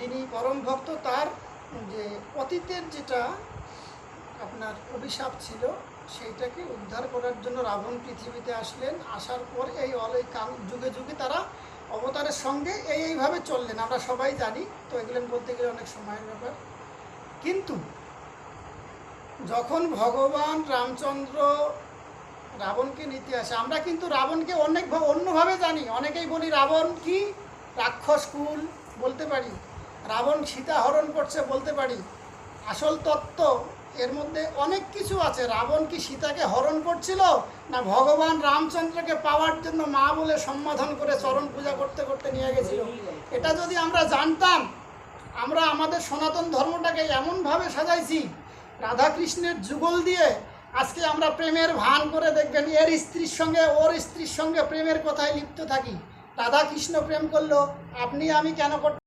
যিনি পরম ভক্ত, তার যে অতীতের যেটা আপনার অভিশাপ ছিল, সেইটাকে উদ্ধার করার জন্য রাবণ পৃথিবীতে আসলেন। আসার পর এই অলেই কাল, যুগে যুগে তারা অবতারের সঙ্গে এই এইভাবে চললেন। আমরা সবাই জানি, তো এগুলো বলতে গেলে অনেক সময়ের ব্যাপার। কিন্তু যখন ভগবান রামচন্দ্র রাবণকে নিতে আসে, আমরা কিন্তু রাবণকে অনেক অন্যভাবে জানি। অনেকেই বলি, রাবণ কি রাক্ষস কুল? বলতে পারি। রাবণ সীতা হরণ করছে বলতে পারি। আসল তত্ত্ব, এর মধ্যে অনেক কিছু আছে। রাবণ কি সীতাকে হরণ করছিল, না ভগবান রামচন্দ্রকে পাওয়ার জন্য মা বলে সম্বোধন করে চরণ পূজা করতে করতে নিয়ে গেছিল? এটা যদি আমরা জানতাম, আমরা আমাদের সনাতন ধর্মটাকে এমনভাবে সাজাইছি, রাধাকৃষ্ণের যুগল দিয়ে আজকে আমরা প্রেমের ভান করে দেখবেন, এর স্ত্রীর সঙ্গে, ওর স্ত্রীর সঙ্গে প্রেমের কথায় লিপ্ত থাকি। রাধাকৃষ্ণ প্রেম করল, আপনি আমি কেন করতে